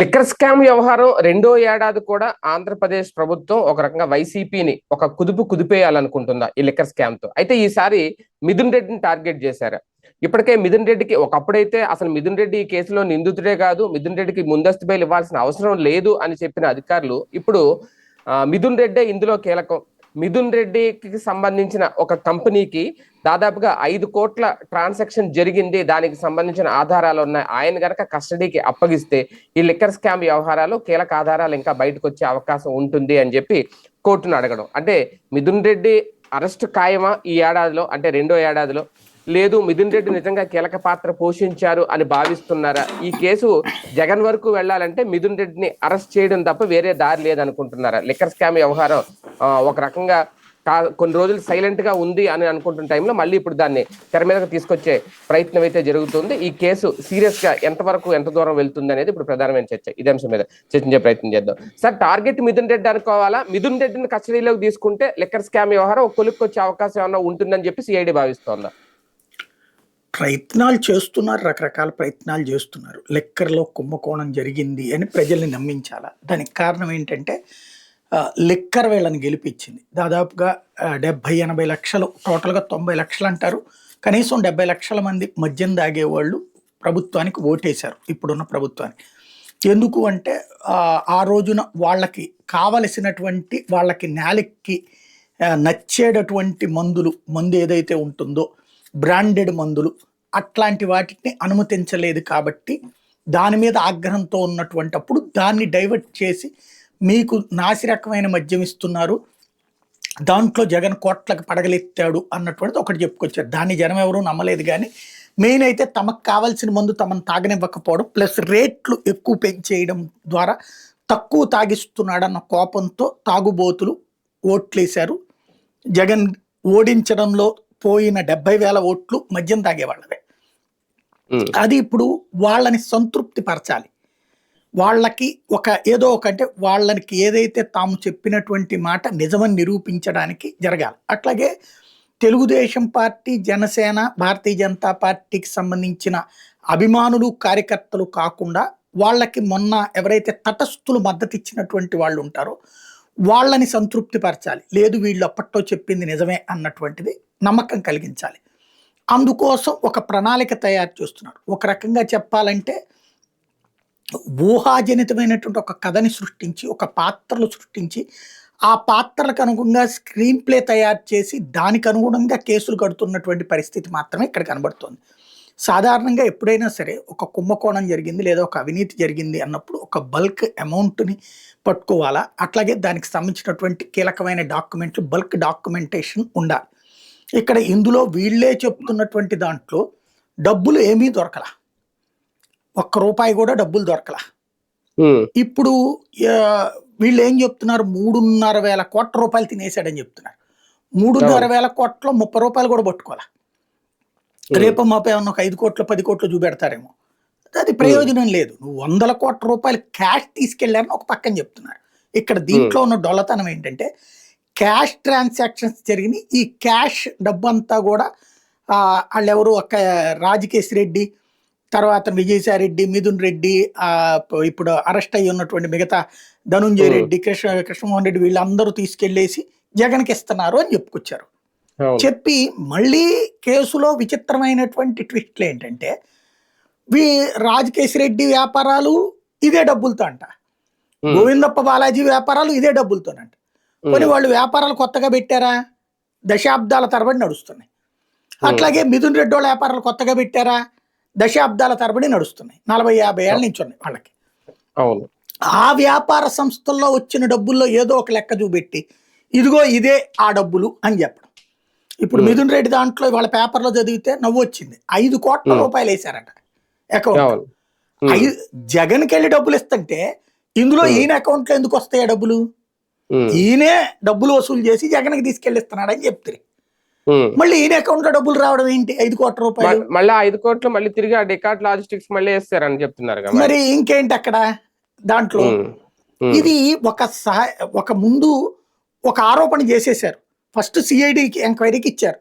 Liquor scam వ్యవహారం రెండో ఏడాది కూడా ఆంధ్రప్రదేశ్ ప్రభుత్వం ఒక రకంగా వైసీపీని ఒక కుదుపు కుదిపేయాలనుకుంటుందా ఈ లిక్కర్ స్కామ్తో? అయితే ఈసారి మిథున్ రెడ్డిని టార్గెట్ చేశారు. ఇప్పటికే మిథున్ రెడ్డికి ఒకప్పుడైతే అసలు మిథున్ రెడ్డి ఈ కేసులో నిందితుడే కాదు మిథున్ రెడ్డికి ముందస్తు బెయిల్ ఇవ్వాల్సిన అవసరం లేదు అని చెప్పిన అధికారులు ఇప్పుడు మిథున్ రెడ్డే ఇందులో కీలకం. మిథున్ రెడ్డికి సంబంధించిన ఒక కంపెనీకి దాదాపుగా ఐదు కోట్ల ట్రాన్సాక్షన్ జరిగింది. దానికి సంబంధించిన ఆధారాలు ఉన్నాయి. ఆయన గనక కస్టడీకి అప్పగిస్తే ఈ లిక్కర్ స్కామ్ వ్యవహారాలు కీలక ఆధారాలు ఇంకా బయటకు వచ్చే అవకాశం ఉంటుంది అని చెప్పి కోర్టును అడగడం. అంటే మిథున్ రెడ్డి అరెస్ట్ ఖాయమా? ఈ ఏడాదిలో అంటే రెండో ఏడాదిలో? లేదు మిథున్ రెడ్డి నిజంగా కీలక పాత్ర పోషించారు అని భావిస్తున్నారా? ఈ కేసు జగన్ వరకు వెళ్ళాలంటే మిథున్ రెడ్డిని అరెస్ట్ చేయడం తప్ప వేరే దారి లేదనుకుంటున్నారా? లిక్కర్ స్కామ్ వ్యవహారం ఒక రకంగా కొన్ని రోజులు సైలెంట్గా ఉంది అని అనుకుంటున్న టైంలో మళ్ళీ ఇప్పుడు దాన్ని తెర మీదకి తీసుకొచ్చే ప్రయత్నం అయితే జరుగుతుంది. ఈ కేసు సీరియస్గా ఎంతవరకు ఎంత దూరం వెళ్తుంది అనేది ఇప్పుడు ప్రధానమైన చర్చ. ఇదే అంశం మీద చర్చించే ప్రయత్నం చేద్దాం. సార్ టార్గెట్ మిథున్ రెడ్డి అనుకోవాలా? మిథున్ రెడ్డిని కస్టడీలోకి తీసుకుంటే లిక్కర్ స్కామ్ వ్యవహారం ఒక కొలుక్కి వచ్చే అవకాశం ఏమైనా ఉంటుందని చెప్పి సిఐడి భావిస్తోందా? ప్రయత్నాలు చేస్తున్నారు రకరకాల ప్రయత్నాలు చేస్తున్నారు. లెక్కర్లో కుంభకోణం జరిగింది అని ప్రజల్ని నమ్మించాల? దానికి కారణం ఏంటంటే లెక్కర్ లిక్కర్ వీళ్ళని గెలిపించింది. దాదాపుగా డెబ్భై ఎనభై లక్షలు టోటల్గా తొంభై లక్షలు అంటారు. కనీసం డెబ్బై లక్షల మంది మద్యం తాగేవాళ్ళు ప్రభుత్వానికి ఓటేశారు ఇప్పుడున్న ప్రభుత్వానికి. ఎందుకు అంటే ఆ, రోజున వాళ్ళకి కావలసినటువంటి వాళ్ళకి నేలకి నచ్చేటటువంటి మందులు మందు ఏదైతే ఉంటుందో బ్రాండెడ్ మందులు. అట్లాంటి వాటిని అనుమతించలేదు కాబట్టి దాని మీద ఆగ్రహంతో ఉన్నటువంటి అప్పుడు దాన్ని డైవర్ట్ చేసి మీకు నాసిరకమైన మద్యం ఇస్తున్నారు. దాంట్లో జగన్ కోట్లకు పడగలెత్తాడు అన్నటువంటిది ఒకటి చెప్పుకొచ్చారు. దాన్ని జనం ఎవరూ నమ్మలేదు కానీ మెయిన్ అయితే తమకు కావాల్సిన మందు తమను తాగనివ్వకపోవడం ప్లస్ రేట్లు ఎక్కువ పెంచేయడం ద్వారా తక్కువ తాగిస్తున్నాడన్న కోపంతో తాగుబోతులు ఓట్లేశారు. జగన్ ఓడించడంలో పోయిన డెబ్బై వేల ఓట్లు మద్యం తాగేవాళ్ళవే. అది ఇప్పుడు వాళ్ళని సంతృప్తి పరచాలి. వాళ్ళకి ఒక ఏదో ఒక అంటే వాళ్ళకి ఏదైతే తాము చెప్పినటువంటి మాట నిజమని నిరూపించడానికి జరగాలి. అట్లాగే తెలుగుదేశం పార్టీ జనసేన భారతీయ జనతా పార్టీకి సంబంధించిన అభిమానులు కార్యకర్తలు కాకుండా వాళ్ళకి మొన్న ఎవరైతే తటస్థులు మద్దతు ఇచ్చినటువంటి వాళ్ళు ఉంటారో వాళ్ళని సంతృప్తిపరచాలి. లేదు వీళ్ళు అప్పట్లో చెప్పింది నిజమే అన్నటువంటిది నమ్మకం కలిగించాలి. అందుకోసం ఒక ప్రణాళిక తయారు చేస్తున్నారు. ఒక రకంగా చెప్పాలంటే ఊహాజనితమైనటువంటి ఒక కథని సృష్టించి ఒక పాత్రలు సృష్టించి ఆ పాత్రలకు అనుగుణంగా స్క్రీన్ ప్లే తయారు చేసి దానికి అనుగుణంగా కేసులు కడుతున్నటువంటి పరిస్థితి మాత్రమే ఇక్కడ కనబడుతోంది. సాధారణంగా ఎప్పుడైనా సరే ఒక కుంభకోణం జరిగింది లేదా ఒక అవినీతి జరిగింది అన్నప్పుడు ఒక బల్క్ అమౌంట్ని పట్టుకోవాలా? అట్లాగే దానికి సంబంధించినటువంటి కీలకమైన డాక్యుమెంట్లు బల్క్ డాక్యుమెంటేషన్ ఉండాలి. ఇక్కడ ఇందులో వీళ్ళే చెప్తున్నటువంటి దాంట్లో డబ్బులు ఏమీ దొరకలా. ఒక్క రూపాయి కూడా డబ్బులు దొరకలా. ఇప్పుడు వీళ్ళు ఏం చెప్తున్నారు? మూడున్నర వేల కోట్ల రూపాయలు తినేశాడని చెప్తున్నారు. మూడున్నర వేల కోట్ల ముప్పై రూపాయలు కూడా పట్టుకోవాలా? రేపు మాపై ఏమన్నా ఒక ఐదు కోట్లు పది కోట్లు చూపెడతారేమో. అది ప్రయోజనం లేదు. నువ్వు వందల కోట్ల రూపాయలు క్యాష్ తీసుకెళ్ళారని ఒక పక్కన చెప్తున్నారు. ఇక్కడ దీంట్లో ఉన్న డొల్లతనం ఏంటంటే క్యాష్ ట్రాన్సాక్షన్స్ జరిగినాయి. ఈ క్యాష్ డబ్బు అంతా కూడా వాళ్ళెవరు ఒక రాజకేశ్ రెడ్డి తర్వాత విజయసాయి రెడ్డి మిథున్ రెడ్డి ఇప్పుడు అరెస్ట్ అయ్యి ఉన్నటువంటి మిగతా ధనుంజయ. రెడ్డి కృష్ణ కృష్ణమోహన్ రెడ్డి వీళ్ళందరూ తీసుకెళ్ళేసి జగన్కి ఇస్తున్నారు అని చెప్పుకొచ్చారు. చెప్పి మళ్ళీ కేసులో విచిత్రమైనటువంటి ట్విస్ట్లు ఏంటంటే వీ రాజకేశ్ రెడ్డి వ్యాపారాలు ఇదే డబ్బులతో అంట గోవిందప్ప బాలాజీ వ్యాపారాలు ఇదే డబ్బులతోనంట. కొన్ని వాళ్ళు వ్యాపారాలు కొత్తగా పెట్టారా? దశాబ్దాల తరబడి నడుస్తున్నాయి. అట్లాగే మిథున్ రెడ్డి వాళ్ళ వ్యాపారాలు కొత్తగా పెట్టారా? దశాబ్దాల తరబడి నడుస్తున్నాయి. నలభై యాభై ఏళ్ళ నుంచి ఉన్నాయి వాళ్ళకి. ఆ వ్యాపార సంస్థల్లో వచ్చిన డబ్బుల్లో ఏదో ఒక లెక్క చూపెట్టి ఇదిగో ఇదే ఆ డబ్బులు అని చెప్పడం. ఇప్పుడు Hmm. మిథున్ రెడ్డి దాంట్లో వాళ్ళ పేపర్లో చదివితే నవ్వు వచ్చింది. ఐదు కోట్ల Hmm. రూపాయలు వేశారట అకౌంట్ ఉమ్, ఐదు జగన్కి వెళ్ళి డబ్బులు ఇస్తుంటే ఇందులో Hmm. ఈయన అకౌంట్లో ఎందుకు వస్తాయి డబ్బులు? ఈయనే డబ్బులు వసూలు చేసి జగన్కి తీసుకెళ్ళిస్తున్నాడని చెప్తారు ఉమ్. మళ్ళీ ఈయన అకౌంట్లో డబ్బులు రావడం ఏంటి? ఐదు కోట్ల రూపాయలు. మళ్ళీ ఐదు కోట్లు మళ్ళీ తిరిగి ఆ డికాట్ లాజిస్టిక్స్ మళ్ళీ వేస్తారని చెప్తున్నారు మరి ఇంకేంటి అక్కడ దాంట్లో? ఇది ఒక సహ ఒక ముందు ఒక ఆరోపణ చేసేశారు. ఫస్ట్ సిఐడికి ఎంక్వైరీకి ఇచ్చారు.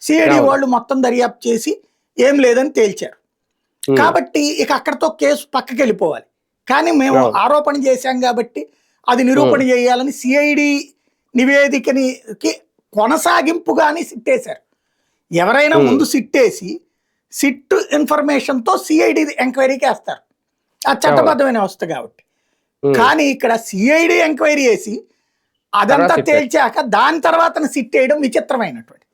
సిఐడి. వాళ్ళు మొత్తం దర్యాప్తు చేసి ఏం లేదని తేల్చారు. కాబట్టి ఇక అక్కడతో కేసు పక్కకి వెళ్ళిపోవాలి. కానీ మేము. ఆరోపణ చేశాం కాబట్టి అది నిరూపణ చేయాలని సిఐడి నివేదికని కొనసాగింపుగాని సిట్టేశారు. ఎవరైనా. ముందు సిట్టేసి సిట్ ఇన్ఫర్మేషన్తో సిఐడి ఎంక్వైరీకి వేస్తారు. ఆ చట్టబద్ధమైన వ్యవస్థ కాబట్టి. కానీ ఇక్కడ సిఐడి ఎంక్వైరీ చేసి అదంతా తేల్చాక దాని తర్వాత సిట్ వేయడం విచిత్రమైనటువంటి.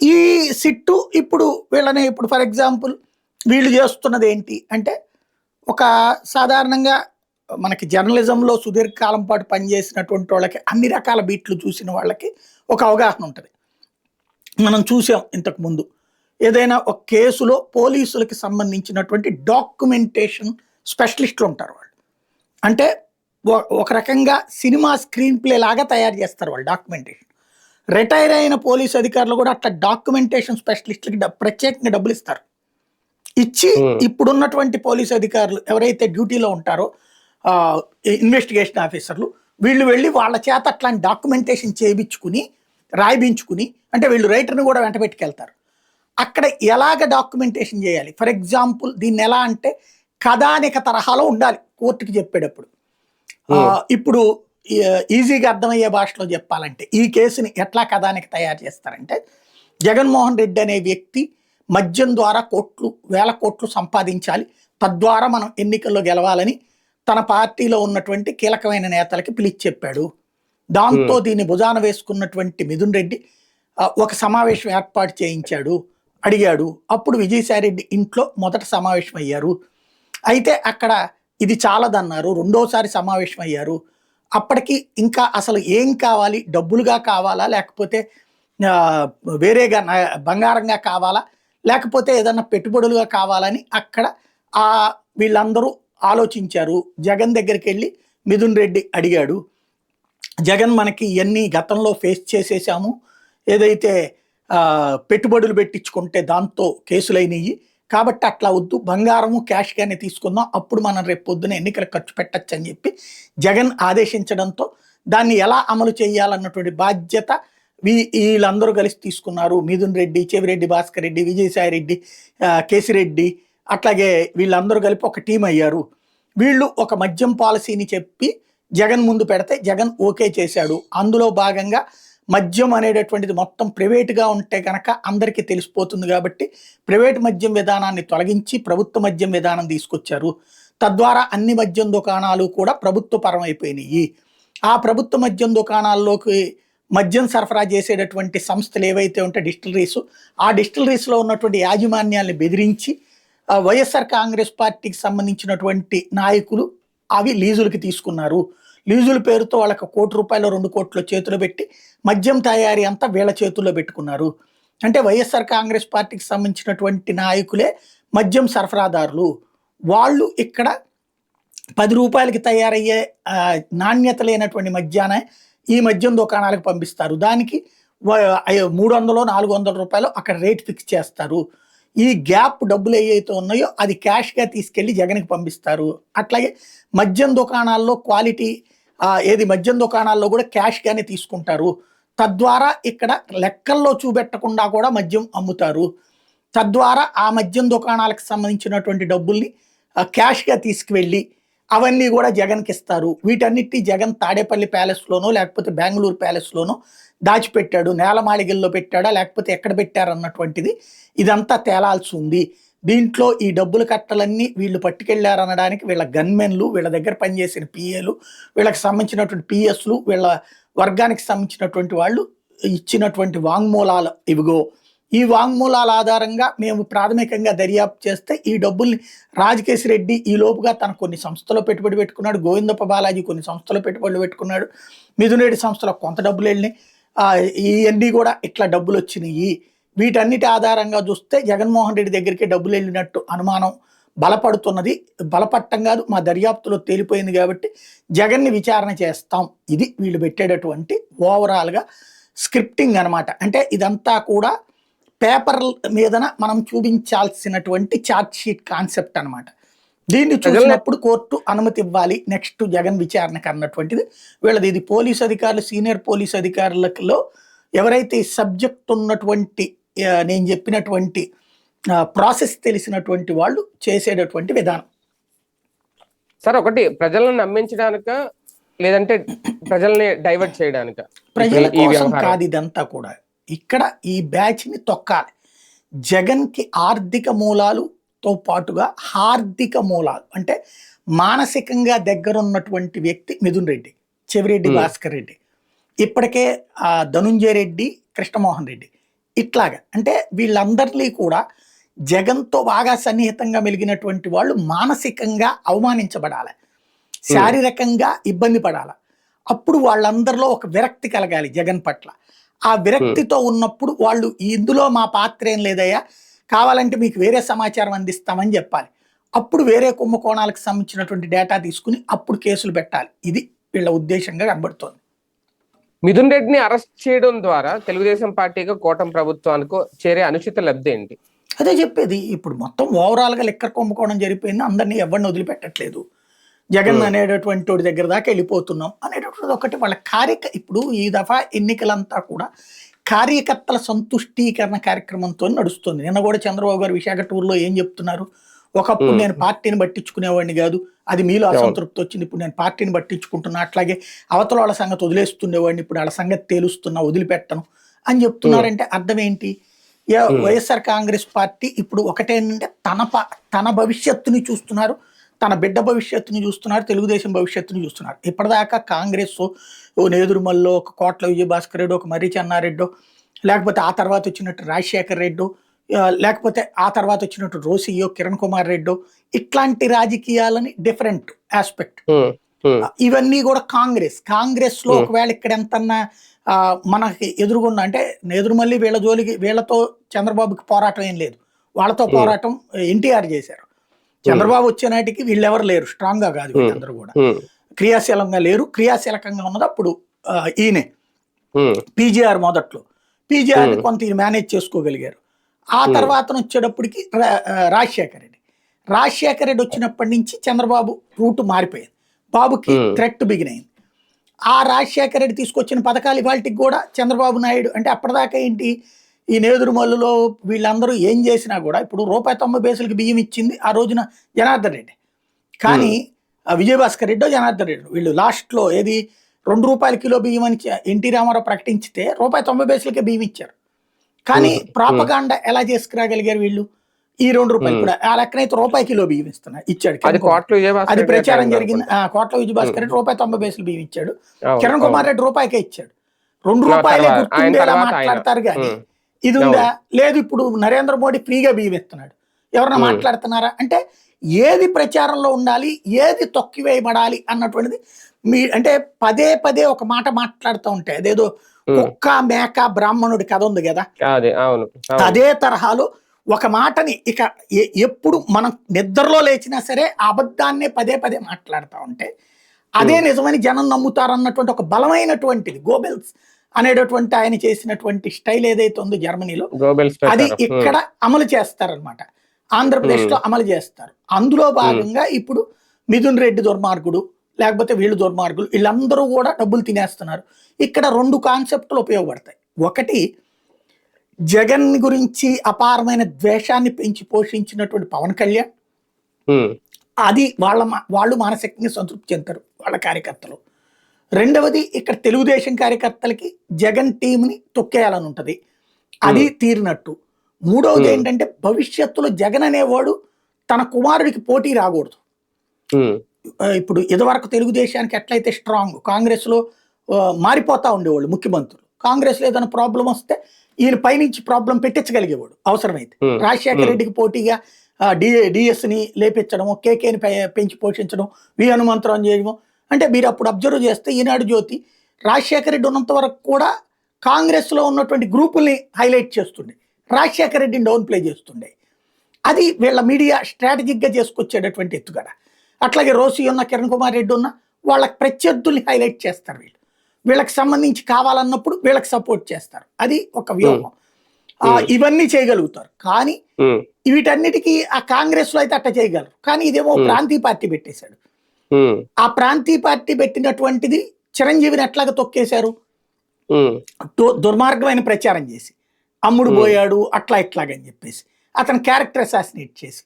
ఈ సిట్టు ఇప్పుడు వీళ్ళని ఇప్పుడు ఫర్ ఎగ్జాంపుల్ వీళ్ళు చేస్తున్నది ఏంటి అంటే ఒక సాధారణంగా మనకి జర్నలిజంలో సుదీర్ఘకాలం పాటు పనిచేసినటువంటి వాళ్ళకి అన్ని రకాల బీట్లు చూసిన వాళ్ళకి ఒక అవగాహన ఉంటుంది. మనం చూసాం ఇంతకు ముందు ఏదైనా ఒక కేసులో పోలీసులకి సంబంధించినటువంటి డాక్యుమెంటేషన్ స్పెషలిస్టులు ఉంటారు వాళ్ళు. అంటే ఒక రకంగా సినిమా స్క్రీన్ ప్లే లాగా తయారు చేస్తారు వాళ్ళు డాక్యుమెంటేషన్. రిటైర్ అయిన పోలీస్ అధికారులు కూడా అట్లా డాక్యుమెంటేషన్ స్పెషలిస్టులకి ప్రత్యేకంగా డబ్బులు ఇస్తారు ఇచ్చి. ఇప్పుడున్నటువంటి పోలీస్ అధికారులు ఎవరైతే డ్యూటీలో ఉంటారో ఇన్వెస్టిగేషన్ ఆఫీసర్లు వీళ్ళు వెళ్ళి వాళ్ళ చేత అట్లాంటి డాక్యుమెంటేషన్ చేయించుకుని రాయిపించుకుని అంటే వీళ్ళు రైటర్ని కూడా వెంట పెట్టుకెళ్తారు. అక్కడ ఎలాగ డాక్యుమెంటేషన్ చేయాలి? ఫర్ ఎగ్జాంపుల్ దీన్ని ఎలా అంటే కథానిక తరహాలో ఉండాలి కోర్టుకి చెప్పేటప్పుడు. ఇప్పుడు ఈజీగా అర్థమయ్యే భాషలో చెప్పాలంటే ఈ కేసుని ఎట్లా కథానికి తయారు చేస్తారంటే జగన్మోహన్ రెడ్డి అనే వ్యక్తి మద్యం ద్వారా కోట్లు వేల కోట్లు సంపాదించాలి. తద్వారా మనం ఎన్నికల్లో గెలవాలని తన పార్టీలో ఉన్నటువంటి కీలకమైన నేతలకి పిలిచి చెప్పాడు దాంతో దీన్ని భుజాన వేసుకున్నటువంటి మిథున్ రెడ్డి ఒక సమావేశం ఏర్పాటు చేయించాడు అడిగాడు. అప్పుడు విజయసాయిరెడ్డి ఇంట్లో మొదట సమావేశం అయ్యారు అయితే అక్కడ ఇది చాలదన్నారు. రెండోసారి సమావేశం అయ్యారు అప్పటికి ఇంకా అసలు ఏం కావాలి? డబ్బులుగా కావాలా? లేకపోతే వేరేగా బంగారంగా కావాలా? లేకపోతే ఏదన్నా పెట్టుబడులుగా కావాలని అక్కడ ఆ వీళ్ళందరూ ఆలోచించారు. జగన్ దగ్గరికి వెళ్ళి మిథున్ రెడ్డి అడిగాడు. జగన్ మనకి ఇవన్నీ గతంలో ఫేస్ చేసేసాము. ఏదైతే పెట్టుబడులు పెట్టించుకుంటే దాంతో కేసులైనవి కాబట్టి అట్లా వద్దు బంగారము క్యాష్ గానే తీసుకుందాం. అప్పుడు మనం రేపు పొద్దున ఎన్నికలు ఖర్చు పెట్టచ్చు అని చెప్పి జగన్ ఆదేశించడంతో దాన్ని ఎలా అమలు చేయాలన్నటువంటి బాధ్యత వీ వీళ్ళందరూ కలిసి తీసుకున్నారు. మిథున్ రెడ్డి చెవిరెడ్డి భాస్కర్ రెడ్డి విజయసాయి రెడ్డి కేసిరెడ్డి అట్లాగే వీళ్ళందరూ కలిపి ఒక టీం అయ్యారు. వీళ్ళు ఒక మద్యం పాలసీని చెప్పి జగన్ ముందు పెడితే జగన్ ఓకే చేశాడు. అందులో భాగంగా మద్యం అనేటటువంటిది మొత్తం ప్రైవేట్గా ఉంటే కనుక అందరికీ తెలిసిపోతుంది కాబట్టి ప్రైవేట్ మద్యం విధానాన్ని తొలగించి ప్రభుత్వ మద్యం విధానం తీసుకొచ్చారు. తద్వారా అన్ని మద్యం దుకాణాలు కూడా ప్రభుత్వ పరమైపోయినాయి ఆ ప్రభుత్వ మద్యం దుకాణాల్లోకి మద్యం సరఫరా చేసేటటువంటి సంస్థలు ఏవైతే ఉంటే డిస్టిలరీస్ ఆ డిస్టిలరీస్లో ఉన్నటువంటి యాజమాన్యాల్ని బెదిరించి వైఎస్ఆర్ కాంగ్రెస్ పార్టీకి సంబంధించినటువంటి నాయకులు అవి లీజులకి తీసుకున్నారు. లీజుల పేరుతో వాళ్ళకి కోటి రూపాయలు రెండు కోట్లు చేతిలో పెట్టి మద్యం తయారీ అంతా వీళ్ళ చేతుల్లో పెట్టుకున్నారు. అంటే వైఎస్ఆర్ కాంగ్రెస్ పార్టీకి సంబంధించినటువంటి నాయకులే మద్యం సరఫరాదారులు. వాళ్ళు ఇక్కడ పది రూపాయలకి తయారయ్యే నాణ్యత లేనటువంటి మద్యాన ఈ మద్యం దుకాణాలకు పంపిస్తారు. దానికి మూడు వందలు నాలుగు వందల రూపాయలు అక్కడ రేట్ ఫిక్స్ చేస్తారు. ఈ గ్యాప్ డబ్బులు ఏవైతే ఉన్నాయో అది క్యాష్గా తీసుకెళ్ళి జగన్కి పంపిస్తారు. అట్లాగే మద్యం దుకాణాల్లో క్వాలిటీ ఏది మద్యం దుకాణాల్లో కూడా క్యాష్గానే తీసుకుంటారు. తద్వారా ఇక్కడ లెక్కల్లో చూపెట్టకుండా కూడా మద్యం అమ్ముతారు. తద్వారా ఆ మద్యం దుకాణాలకు సంబంధించినటువంటి డబ్బుల్ని క్యాష్గా తీసుకువెళ్ళి అవన్నీ కూడా జగన్కి ఇస్తారు. వీటన్నిటి జగన్ తాడేపల్లి ప్యాలెస్లోనో లేకపోతే బెంగళూరు ప్యాలెస్లోనో దాచిపెట్టాడు. నేలమాళిగల్లో పెట్టాడా లేకపోతే ఎక్కడ పెట్టారన్నటువంటిది ఇదంతా తేలాల్సి ఉంది. దీంట్లో ఈ డబ్బులు కట్టలన్నీ వీళ్ళు పట్టుకెళ్ళారనడానికి వీళ్ళ గన్మెన్లు వీళ్ళ దగ్గర పనిచేసిన పిఏలు వీళ్ళకి సంబంధించినటువంటి పిఎస్లు వీళ్ళ వర్గానికి సంబంధించినటువంటి వాళ్ళు ఇచ్చినటువంటి వాంగ్మూలాలు. ఇవిగో ఈ వాంగ్మూలాల ఆధారంగా మేము ప్రాథమికంగా దర్యాప్తు చేస్తే ఈ డబ్బుల్ని రాజకేశ్ రెడ్డి ఈ లోపుగా తన కొన్ని సంస్థలో పెట్టుబడి పెట్టుకున్నాడు గోవిందప్ప బాలాజీ కొన్ని సంస్థలో పెట్టుబడులు పెట్టుకున్నాడు మిథునేడి సంస్థలో కొంత డబ్బులు వెళ్ళినాయి. ఇవన్నీ కూడా ఇట్లా డబ్బులు వచ్చినాయి. వీటన్నిటి ఆధారంగా చూస్తే జగన్మోహన్ రెడ్డి దగ్గరికి డబ్బులు వెళ్ళినట్టు అనుమానం బలపడుతున్నది. బలపట్టం కాదు మా దర్యాప్తులో తేలిపోయింది కాబట్టి జగన్ని విచారణ చేస్తాం. ఇది వీళ్ళు పెట్టేటటువంటి ఓవరాల్గా స్క్రిప్టింగ్ అన్నమాట. అంటే ఇదంతా కూడా పేపర్ మీదన మనం చూపించాల్సినటువంటి చార్ట్ షీట్ కాన్సెప్ట్ అన్నమాట. దీన్ని చూసినప్పుడు కోర్టు అనుమతి ఇవ్వాలి. నెక్స్ట్ జగన్ విచారణకు అన్నటువంటిది. వీళ్ళది ఇది పోలీస్ అధికారులు సీనియర్ పోలీస్ అధికారులలో ఎవరైతే ఈ సబ్జెక్ట్ ఉన్నటువంటి నేను చెప్పినటువంటి ప్రాసెస్ తెలిసినటువంటి వాళ్ళు చేసేటటువంటి విధానం. సార్ ఒకటి ప్రజలను నమ్మించడానిక లేదంటే ప్రజల్ని డైవర్ట్ చేయడానిక? ప్రజల కోసం. కాదు ఇదంతా కూడా. ఇక్కడ ఈ బ్యాచ్ని తొక్కాలి. జగన్కి ఆర్థిక మూలాలుతో పాటుగా హార్దిక మూలాలు. అంటే మానసికంగా దగ్గరున్నటువంటి వ్యక్తి మిథున్ రెడ్డి చెవిరెడ్డి. భాస్కర్ రెడ్డి. ఇప్పటికే ధనుంజయ రెడ్డి కృష్ణమోహన్ రెడ్డి. ఇట్లాగా. అంటే వీళ్ళందరినీ కూడా జగన్తో బాగా సన్నిహితంగా మెలిగినటువంటి వాళ్ళు మానసికంగా అవమానించబడాలి. శారీరకంగా ఇబ్బంది పడాలి. అప్పుడు వాళ్ళందరిలో ఒక విరక్తి కలగాలి జగన్ పట్ల. ఆ విరక్తితో ఉన్నప్పుడు వాళ్ళు ఇందులో మా పాత్ర ఏం లేదయ్యా? కావాలంటే మీకు వేరే సమాచారం అందిస్తామని చెప్పాలి. అప్పుడు వేరే కుంభకోణాలకు సంబంధించినటువంటి డేటా తీసుకుని అప్పుడు కేసులు పెట్టాలి. ఇది వీళ్ళ ఉద్దేశంగా కనబడుతోంది. మిథున్ రెడ్డిని అరెస్ట్ చేయడం ద్వారా తెలుగుదేశం పార్టీకి కూటమి ప్రభుత్వానికి చేరే అనుచిత లబ్ధి ఏంటి? అదే చెప్పేది. ఇప్పుడు మొత్తం ఓవరాల్గా లెక్కర్ కుంభకోణం జరిపోయింది. అందరినీ ఎవరిని వదిలిపెట్టట్లేదు. జగన్ Hmm. అనేటటువంటి వాడి దగ్గర దాకా వెళ్ళిపోతున్నాం అనేటటువంటిది ఒకటి. వాళ్ళ కార్యక ఇప్పుడు ఈ దఫా ఎన్నికలంతా కూడా కార్యకర్తల సంతుష్టీకరణ కార్యక్రమంతో నడుస్తుంది. నిన్న కూడా చంద్రబాబు గారు విశాఖ టూర్లో ఏం చెప్తున్నారు? ఒకప్పుడు. నేను పార్టీని పట్టించుకునేవాడిని కాదు. అది మీలో. అసంతృప్తి వచ్చింది. ఇప్పుడు నేను పార్టీని పట్టించుకుంటున్నా అట్లాగే అవతల వాళ్ళ సంగతి వదిలేస్తుండేవాడిని ఇప్పుడు వాళ్ళ సంగతి తేలుస్తున్నా వదిలిపెట్టను అని చెప్తున్నారంటే అర్థం ఏంటి. వైఎస్ఆర్ కాంగ్రెస్ పార్టీ ఇప్పుడు ఒకటేంటంటే తన ప- తన భవిష్యత్తుని చూస్తున్నారు. తన బిడ్డ భవిష్యత్తుని చూస్తున్నారు. తెలుగుదేశం భవిష్యత్తుని చూస్తున్నారు. ఇప్పటిదాకా కాంగ్రెస్ ఓ నేదురుమల్లో ఒక కోట్ల విజయభాస్కర్ రెడ్డి ఒక మర్రి చెన్నారెడ్డో లేకపోతే ఆ తర్వాత వచ్చినట్టు రాజశేఖర్ రెడ్డో లేకపోతే ఆ తర్వాత వచ్చినట్టు రోసియో కిరణ్ కుమార్ రెడ్డో ఇట్లాంటి రాజకీయాలని డిఫరెంట్ ఆస్పెక్ట్ ఇవన్నీ కూడా కాంగ్రెస్. కాంగ్రెస్లో. ఒకవేళ ఇక్కడ ఎంతన్నా మనకి ఎదురుగున్న అంటే ఎదురుమల్లి వీళ్ళ జోలికి వీళ్ళతో చంద్రబాబుకి పోరాటం ఏం లేదు. వాళ్ళతో. పోరాటం ఎన్టీఆర్ చేశారు. చంద్రబాబు వచ్చే నాటికి వీళ్ళెవరు లేరు స్ట్రాంగ్గా కాదు వీళ్ళందరూ కూడా. క్రియాశీలంగా లేరు. క్రియాశీలకంగా ఉన్నది అప్పుడు ఈయనే. పీజీఆర్ మొదట్లో. పీజీఆర్. కొంత మేనేజ్ చేసుకోగలిగారు. ఆ. తర్వాత వచ్చేటప్పటికి రాజశేఖర రెడ్డి. రాజశేఖర రెడ్డి వచ్చినప్పటి నుంచి చంద్రబాబు రూట్ మారిపోయింది. బాబుకి. థ్రెట్ బిగిన్ అయింది ఆ రాజశేఖర రెడ్డి తీసుకొచ్చిన పథకాలు ఇవాళకి కూడా చంద్రబాబు నాయుడు అంటే అప్పటిదాకా ఏంటి ఈ నేదురుమల్లులో వీళ్ళందరూ ఏం చేసినా కూడా ఇప్పుడు రూపాయి తొంభై బేసులకి బియ్యం ఇచ్చింది ఆ రోజున జనార్దన్ రెడ్డి. కానీ ఆ విజయభాస్కర్ రెడ్డి జనార్దన్ రెడ్డి వీళ్ళు లాస్ట్లో ఏది రెండు రూపాయల కిలో బియ్యం అని ఎన్టీ రామారావు ప్రకటించితే రూపాయి తొంభై బేసులకే బియ్యం ఇచ్చారు. కానీ. ప్రాపగాండ ఎలా చేసుకురాగలిగారు వీళ్ళు? ఈ రెండు రూపాయలు. కూడా. ఆ లెక్కనైతే రూపాయి కిలో బియ్యం ఇస్తున్నారు ఇచ్చాడు అది ప్రచారం జరిగింది. కోట్ల విజయభాస్కర్ రెడ్డి రూపాయి తొంభై బేసులు బియ్యం ఇచ్చాడు. కిరణ్. కుమార్ రెడ్డి రూపాయికే ఇచ్చాడు? రెండు రూపాయలే గుర్తుండేలా. మాట్లాడతారు కానీ. ఇది ఉందా? లేదు ఇప్పుడు నరేంద్ర మోడీ ఫ్రీగా బియ్యం ఇస్తున్నాడు. ఎవరన్నా. మాట్లాడుతున్నారా? అంటే ఏది ప్రచారంలో ఉండాలి ఏది తొక్కివేయబడాలి అన్నటువంటిది మీ అంటే పదే పదే ఒక మాట మాట్లాడుతూ ఉంటే అదేదో. కుక్క మేక బ్రాహ్మణుడి కథ ఉంది కదా? అదే అవును. అదే తరహాలో ఒక మాటని ఇక ఎప్పుడు మనం నిద్రలో లేచినా సరే అబద్ధాన్నే పదే పదే మాట్లాడుతూ ఉంటే అదే నిజమని జనం నమ్ముతారు అన్నటువంటి ఒక బలమైనటువంటిది గోబెల్స్ అనేటటువంటి ఆయన చేసినటువంటి స్టైల్ ఏదైతే ఉందో జర్మనీలో అది. ఇక్కడ అమలు చేస్తారనమాట ఆంధ్రప్రదేశ్లో అమలు చేస్తారు. అందులో భాగంగా ఇప్పుడు మిథున్ రెడ్డి దుర్మార్గుడు లేకపోతే వీళ్ళు దుర్మార్గులు. వీళ్ళందరూ కూడా డబ్బులు తినేస్తున్నారు. ఇక్కడ రెండు కాన్సెప్టులు ఉపయోగపడతాయి. ఒకటి జగన్ గురించి అపారమైన ద్వేషాన్ని పెంచి పోషించినటువంటి పవన్ కళ్యాణ్. అది వాళ్ళ వాళ్ళు మానసికంగా సంతృప్తి చెందుతారు వాళ్ళ కార్యకర్తలు. రెండవది ఇక్కడ తెలుగుదేశం కార్యకర్తలకి జగన్ టీంని తొక్కేయాలని ఉంటది. అది తీరినట్టు. మూడవది. ఏంటంటే భవిష్యత్తులో జగన్ అనేవాడు తన కుమారుడికి పోటీ రాకూడదు. ఇప్పుడు ఇదివరకు తెలుగుదేశానికి ఎట్లయితే స్ట్రాంగ్ కాంగ్రెస్లో ఆ, మారిపోతా ఉండేవాళ్ళు ముఖ్యమంత్రులు. కాంగ్రెస్లో ఏదైనా ప్రాబ్లం వస్తే ఈయన పైనుంచి ప్రాబ్లం పెట్టించగలిగేవాడు అవసరమైతే. రాజశేఖర. రెడ్డికి పోటీగా డి డిఎస్ని లేపించడము కేకేని పెంచి పోషించడం వి హనుమంతరావు చేయడము అంటే మీరు అప్పుడు అబ్జర్వ్ చేస్తే ఈనాడు జ్యోతి రాజశేఖర రెడ్డి ఉన్నంత వరకు కూడా కాంగ్రెస్లో ఉన్నటువంటి గ్రూపుల్ని హైలైట్ చేస్తుండే. రాజశేఖర రెడ్డిని డౌన్ ప్లే చేస్తుండే. అది వీళ్ళ మీడియా స్ట్రాటజిక్గా చేసుకొచ్చేటటువంటి ఎత్తుగడ. అట్లాగే రోసి ఉన్న కిరణ్ కుమార్ రెడ్డి ఉన్న వాళ్ళ ప్రత్యర్థుల్ని హైలైట్ చేస్తారు వీళ్ళు. వీళ్ళకి సంబంధించి కావాలన్నప్పుడు వీళ్ళకి సపోర్ట్ చేస్తారు. అది ఒక వ్యూహం. ఇవన్నీ చేయగలుగుతారు. కానీ వీటన్నిటికీ ఆ కాంగ్రెస్లో అయితే అట్ట చేయగలరు. కానీ ఇదేమో. ప్రాంతీయ పార్టీ పెట్టేశాడు. ఆ ప్రాంతీయ పార్టీ పెట్టినటువంటిది చిరంజీవిని ఎట్లాగ తొక్కేశారు? దుర్మార్గమైన ప్రచారం చేసి అమ్ముడు. పోయాడు అట్లా ఇట్లాగని చెప్పేసి అతని క్యారెక్టర్ అసాసినేట్ చేసి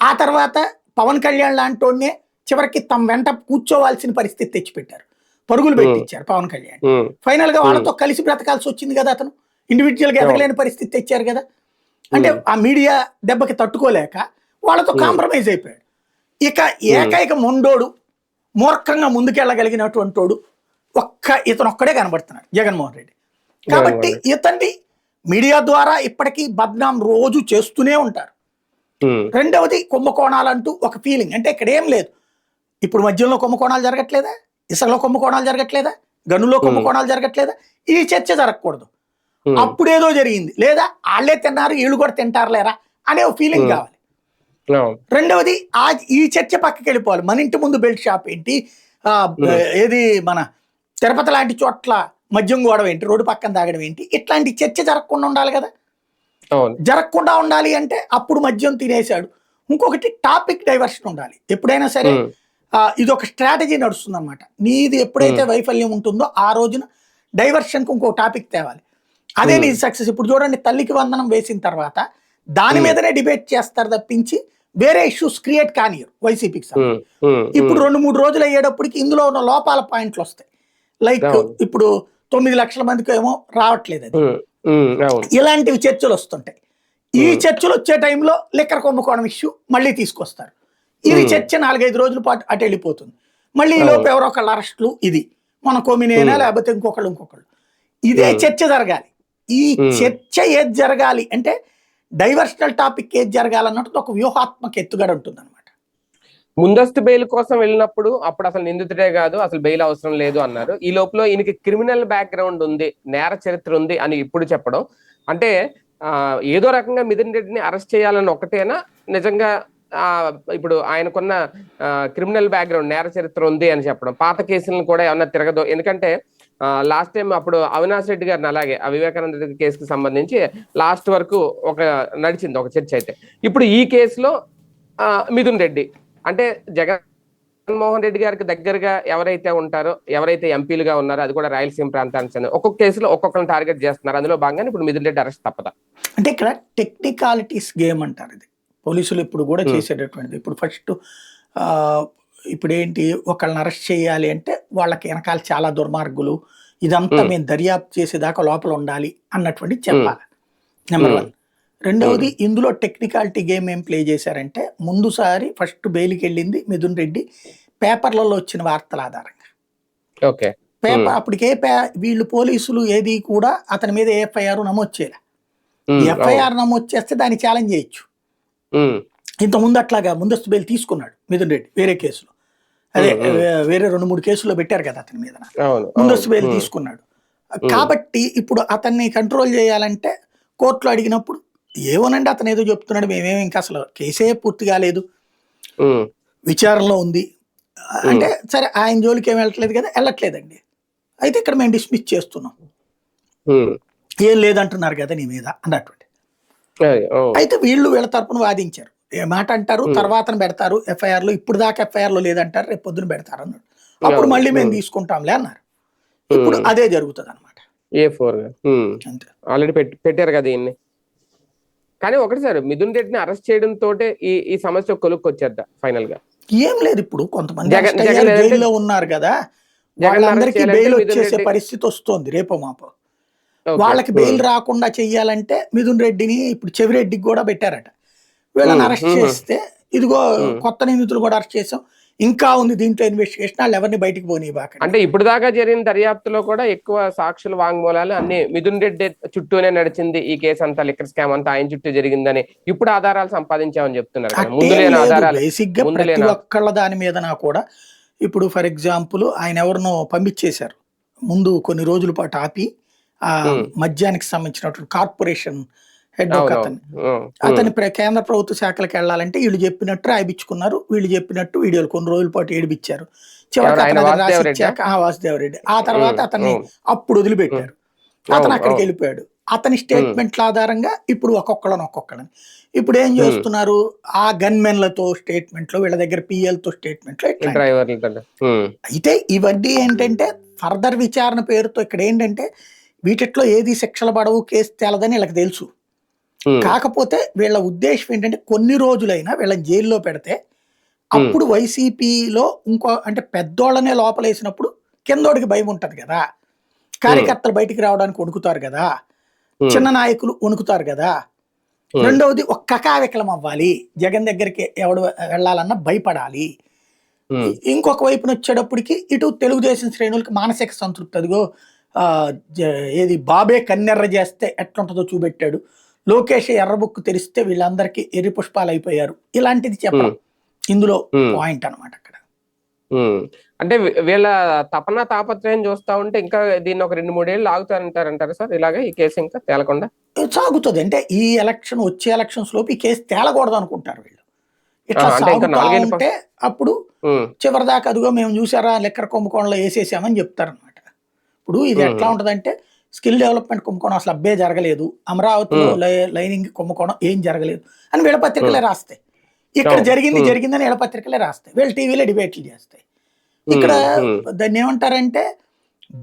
ఆ తర్వాత పవన్ కళ్యాణ్ లాంటోనే చివరికి తమ వెంట కూర్చోవాల్సిన పరిస్థితి తెచ్చిపెట్టారు. పరుగులు పెట్టించారు పవన్ కళ్యాణ్. ఫైనల్గా వాళ్ళతో కలిసి బ్రతకాల్సి వచ్చింది కదా అతను. ఇండివిజువల్గా. ఎదగలేని పరిస్థితి తెచ్చారు కదా. అంటే ఆ మీడియా దెబ్బకి తట్టుకోలేక వాళ్ళతో. కాంప్రమైజ్ అయిపోయాడు. ఇక ఏకైక మొండోడు మూర్ఖంగా ముందుకెళ్ళగలిగినటువంటి వాడు ఒక్క ఇతను ఒక్కడే కనబడుతున్నాడు జగన్మోహన్ రెడ్డి. కాబట్టి ఇతన్ని మీడియా ద్వారా ఇప్పటికీ బద్నాం రోజు చేస్తూనే ఉంటారు. రెండవది కుంభకోణాలంటూ ఒక ఫీలింగ్ అంటే ఇక్కడ ఏం లేదు. ఇప్పుడు మధ్యలో కుంభకోణాలు జరగట్లేదా? ఇసుకలో కుంభకోణాలు జరగట్లేదా? గనుల్లో కుంభకోణాలు జరగట్లేదా? ఈ చర్చ జరగకూడదు. అప్పుడేదో జరిగింది. లేదా వాళ్ళే తిన్నారు వీళ్ళు కూడా తింటారులేరా అనే ఒక ఫీలింగ్. కావాలి. రెండవది ఆ ఈ చర్చ పక్కకి వెళ్ళిపోవాలి. మన ఇంటి ముందు బెల్ట్ షాప్ ఏంటి. ఏది మన తిరుపతి లాంటి చోట్ల మద్యం గోడవ ఏంటి? రోడ్డు పక్కన తాగడం ఏంటి? ఇట్లాంటి చర్చ జరగకుండా ఉండాలి కదా. జరగకుండా ఉండాలి అంటే అప్పుడు మద్యం తినేశాడు. ఇంకొకటి టాపిక్ డైవర్షన్ ఉండాలి. ఎప్పుడైనా సరే ఇది ఒక స్ట్రాటజీ నడుస్తుంది అనమాట నీది ఎప్పుడైతే వైఫల్యం ఉంటుందో ఆ రోజున డైవర్షన్కి ఇంకో టాపిక్ తేవాలి. అదే. నీది సక్సెస్. ఇప్పుడు చూడండి తల్లికి వందనం వేసిన తర్వాత దాని. మీదనే డిబేట్ చేస్తారు తప్పించి వేరే ఇష్యూస్ క్రియేట్ కానియరు వైసీపీకి ఇప్పుడు రెండు మూడు రోజులు అయ్యేటప్పటికి ఇందులో ఉన్న లోపాల పాయింట్లు వస్తాయి. లైక్. ఇప్పుడు తొమ్మిది లక్షల మందికి ఏమో రావట్లేదు అది. ఇలాంటివి చర్చలు వస్తుంటాయి. ఈ. చర్చలు వచ్చే టైంలో లిక్కర్ కుంభకోణం ఇష్యూ మళ్ళీ తీసుకొస్తారు. ఇది. చర్చ నాలుగైదు రోజుల పాటు అటు వెళ్ళిపోతుంది మళ్ళీ. లోపు ఎవరో ఒకళ్ళ అరెస్టులు ఇది మన కొమినేనా. లేకపోతే ఇంకొకళ్ళు ఇంకొకళ్ళు ఇదే. చర్చ జరగాలి ఈ. చర్చ ఏది జరగాలి అంటే డైవర్షనల్ టాపిక్ ఏది జరగాలన్నట్టు ఒక వ్యూహాత్మక ఎత్తుగడ ఉంటుంది అనమాట ముందస్తు బెయిల్ కోసం వెళ్ళినప్పుడు అప్పుడు అసలు నిందితుడే కాదు అసలు బెయిల్ అవసరం లేదు అన్నారు ఈ లోపల ఈయనకి క్రిమినల్ బ్యాక్గ్రౌండ్ ఉంది నేర చరిత్ర ఉంది అని ఇప్పుడు చెప్పడం అంటే ఏదో రకంగా మిథున్ రెడ్డిని అరెస్ట్ చేయాలని ఒకటేనా నిజంగా ఇప్పుడు ఆయనకున్న క్రిమినల్ బ్యాక్గ్రౌండ్ నేర చరిత్ర ఉంది అని చెప్పడం. పాత కేసులను కూడా ఏమన్నా తిరగదు. ఎందుకంటే లాస్ట్ టైం అప్పుడు అవినాష్ రెడ్డి గారిని అలాగే ఆ వివేకానంద రెడ్డి కేసుకి సంబంధించి లాస్ట్ వరకు ఒక నడిచింది ఒక చర్చ అయితే. ఇప్పుడు ఈ కేసులో మిథున్ రెడ్డి. అంటే జగన్మోహన్ రెడ్డి గారికి దగ్గరగా ఎవరైతే ఉంటారో ఎవరైతే ఎంపీలుగా ఉన్నారో అది కూడా రాయలసీమ ప్రాంతానికి చెందిన ఒక్కొక్క కేసులో ఒక్కొక్కరిని టార్గెట్ చేస్తున్నారు. అందులో భాగంగా ఇప్పుడు మిథున్ రెడ్డి అరెస్ట్ తప్పదా. అంటే ఇక్కడ టెక్నికాలిటీస్ గేమ్ అంటారు ఇది. పోలీసులు ఇప్పుడు కూడా. చేసేటటువంటిది. ఇప్పుడు ఫస్ట్ ఇప్పుడు ఏంటి ఒకళ్ళని అరెస్ట్ చేయాలి అంటే వాళ్ళకి వెనకాల చాలా దుర్మార్గులు ఇదంతా. మేము. దర్యాప్తు చేసేదాకా లోపల ఉండాలి అన్నటువంటి చెప్పాలి. నెంబర్. వన్ రెండవది ఇందులో టెక్నికాలిటీ గేమ్ ఏం ప్లే చేశారంటే ముందుసారి ఫస్ట్ బెయిల్కి వెళ్ళింది మిథున్ రెడ్డి పేపర్లలో వచ్చిన వార్తల ఆధారంగా. ఓకే. పేపర్. అప్పటికే వీళ్ళు పోలీసులు ఏది కూడా అతని మీద ఎఫ్ఐఆర్ నమోదు చేయాలి. ఎఫ్ఐఆర్ నమోదు చేస్తే దాన్ని ఛాలెంజ్ చేయొచ్చు. ఉమ్, ఇంత ముందు అట్లాగా ముందస్తు బెయిల్ తీసుకున్నాడు మిథున్ రెడ్డి వేరే కేసులో. అదే వేరే రెండు మూడు కేసుల్లో పెట్టారు కదా అతని మీద. ముందస్తు బెయిల్ తీసుకున్నాడు. కాబట్టి ఇప్పుడు అతన్ని కంట్రోల్ చేయాలంటే కోర్టులో అడిగినప్పుడు ఏమోనండి అతను ఏదో చెప్తున్నాడు మేమేమి ఇంకా అసలు కేసే పూర్తి కాలేదు. విచారణలో ఉంది. అంటే సరే ఆయన జోలికి ఏం వెళ్ళట్లేదు కదా వెళ్ళట్లేదండి. అయితే ఇక్కడ మేము డిస్మిస్ చేస్తున్నాం. ఏం లేదంటున్నారు కదా నీ మీద అవును, అయితే వీళ్ళు వీళ్ళ తరపున వాదించారు. ఏ మాట అంటారు Hmm. తర్వాత పెడతారు ఎఫ్ఐఆర్లో ఇప్పుడు దాకా ఎఫ్ఐఆర్లో లేదంటారు రేపు పొద్దున పెడతారు అన్నాడు. అప్పుడు మళ్ళీ మేము అవును. తీసుకుంటాంలే అన్నారు. ఇప్పుడు ఉమ్, అదే జరుగుతుంది అనమాట ఏ ఫోర్ ఆల్రెడీ పెట్టి పెట్టారు కదా ఈయన్ని. కానీ ఒకటి సార్ మిథున్ రెడ్డిని అరెస్ట్ చేయడం తోటే ఈ ఈ సమస్య కొలుక్కి వచ్చేద్దా ఫైనల్గా ఏం లేదు ఇప్పుడు. కొంతమంది జైల్లో ఉన్నారు కదా. వాళ్ళందరికీ బెయిల్ వచ్చేసే పరిస్థితి వస్తుంది రేపో మాపో. వాళ్ళకి బెయిల్ ఉమ్, రాకుండా చెయ్యాలంటే మిథున్ రెడ్డిని ఇప్పుడు చెవిరెడ్డికి కూడా పెట్టారట. వీళ్ళని Hmm, అరెస్ట్ hmm. చేస్తే ఇదిగో Hmm. కొత్త నిందితులు కూడా అరెస్ట్ చేసాం. ఇంకా ఉంది దీంట్లో ఇన్వెస్టిగేషన్ వాళ్ళు ఎవరిని బయటికి పోనీబాకండి అంటే ఇప్పుడు దాకా జరిగిన దర్యాప్తులో కూడా ఎక్కువ సాక్షుల వాంగ్మూలాలు అన్ని మిథున్ రెడ్డి చుట్టూనే నడిచింది ఈ కేసు అంతా లిక్కర్ స్కామ్ అంతా ఆయన చుట్టూ జరిగిందని ఇప్పుడు ఆధారాలు సంపాదించామని చెప్తున్నారు. ముందు లేని ఆధారాలు బేసిక్గా ముందు ప్రతి ఒక్కళ్ళ దాని మీదనా కూడా ఇప్పుడు ఫర్ ఎగ్జాంపుల్ ఆయన ఎవరినో పంపించేశారు. ముందు కొన్ని రోజుల పాటు ఆపి ఆ. మద్యానికి సంబంధించినటువంటి కార్పొరేషన్ హెడ్ ఒక అతను అతని కేంద్ర ప్రభుత్వ శాఖలకు వెళ్ళాలంటే వీళ్ళు చెప్పినట్టు రాయిపించుకున్నారు వీళ్ళు చెప్పినట్టు వీడియోలు కొన్ని రోజుల పాటు ఏడిపించారు చివరికి అతను వాసుదేవ్ రెడ్డా? ఆ తర్వాత అతన్ని అప్పుడు వదిలిపెట్టారు. అతను అక్కడికి. వెళ్ళిపోయాడు. అతని స్టేట్మెంట్ల ఆధారంగా ఇప్పుడు ఒక్కొక్కళ్ళని ఒక్కొక్కళ్ళని. ఇప్పుడు ఏం చేస్తున్నారు? ఆ గన్మెన్లతో స్టేట్మెంట్లు వీళ్ళ దగ్గర పిఎల్తో స్టేట్మెంట్లు అయితే ఇవన్నీ ఏంటంటే ఫర్దర్ విచారణ పేరుతో ఇక్కడ ఏంటంటే వీటిట్లో ఏది శిక్షలు పడవు కేసు తేలదని వీళ్ళకి తెలుసు. కాకపోతే వీళ్ళ ఉద్దేశం ఏంటంటే కొన్ని రోజులైనా వీళ్ళని జైల్లో పెడితే అప్పుడు వైసీపీలో ఇంకో అంటే పెద్దోళ్ళనే లోపలేసినప్పుడు కిందోడికి భయం ఉంటది కదా. కార్యకర్తలు బయటికి రావడానికి వణుకుతారు కదా. చిన్న నాయకులు వణుకుతారు కదా. రెండవది ఒక్క కావికలం అవ్వాలి. జగన్ దగ్గరికి ఎవడు వెళ్ళాలన్నా భయపడాలి. ఇంకొక వైపున వచ్చేటప్పటికి ఇటు తెలుగుదేశం శ్రేణులకి మానసిక సంతృప్తి అదిగో ఏది బాబే కన్నెర్ర చేస్తే ఎట్లుంటుందో చూపెట్టాడు. లోకేష్ ఎర్రబుక్కు తెరిస్తే వీళ్ళందరికీ ఎర్రి పుష్పాలు అయిపోయారు. ఇలాంటిది చెప్పడం ఇందులో. పాయింట్ అన్నమాట అక్కడ. అంటే వీళ్ళ తపన తాపత్రయం చూస్తా ఉంటే ఇంకా దీన్ని ఒక రెండు మూడేళ్ళు ఆగుతారంటారంటారు సార్? ఇలాగే ఈ కేసు ఇంకా తేలకుండా? సాగుతుంది. అంటే ఈ ఎలక్షన్ వచ్చే ఎలక్షన్స్ లోపు ఈ కేసు తేలకూడదు అనుకుంటారు వీళ్ళు. ఇట్లా సాగుతా ఉంటే అప్పుడు చివరిదాకా అదిగో మేము చూసారా లెక్కర కుంభకోణంలో వేసేసామని చెప్తారనమాట ఇప్పుడు ఇది. ఎట్లా ఉంటదంటే స్కిల్ డెవలప్మెంట్ కుంభకోణం అసలు అబ్బే జరగలేదు. అమరావతిలో లైనింగ్ కుంభకోణం ఏం జరగలేదు అని వీళ్ళ పత్రికలే రాస్తాయి. ఇక్కడ. జరిగింది. జరిగిందని వీళ్ళ పత్రికలే రాస్తాయి. వీళ్ళు టీవీలో డిబేట్లు చేస్తాయి. ఇక్కడ దాన్ని ఏమంటారంటే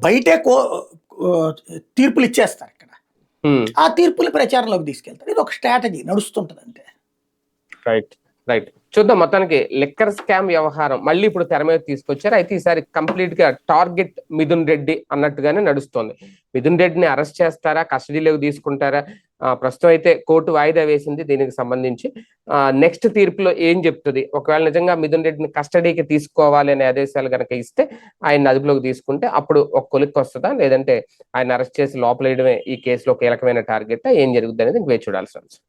బయటే కో తీర్పులు ఇచ్చేస్తారు ఇక్కడ. ఆ తీర్పులు ప్రచారంలోకి తీసుకెళ్తారు. ఇది ఒక స్ట్రాటజీ నడుస్తుంటది అంతే రైట్ రైట్ చూద్దాం మొత్తానికి లిక్కర్ స్కామ్ వ్యవహారం మళ్ళీ ఇప్పుడు తెర మీద తీసుకొచ్చారు. అయితే ఈసారి కంప్లీట్గా టార్గెట్ మిథున్ రెడ్డి అన్నట్టుగానే నడుస్తోంది. మిథున్ రెడ్డిని అరెస్ట్ చేస్తారా? కస్టడీలోకి తీసుకుంటారా? ప్రస్తుతం అయితే కోర్టు వాయిదా వేసింది దీనికి సంబంధించి. నెక్స్ట్ తీర్పులో ఏం చెప్తుంది? ఒకవేళ నిజంగా మిథున్ రెడ్డిని కస్టడీకి తీసుకోవాలి అనే ఆదేశాలు కనుక ఇస్తే ఆయన అదుపులోకి తీసుకుంటే అప్పుడు ఒక కొలిక్కి వస్తుందా? లేదంటే ఆయన అరెస్ట్ చేసి లోపలేయడమే ఈ కేసులో కీలకమైన టార్గెట్ ఏం జరుగుతుంది అనేది వేచి చూడాల్సి ఉంది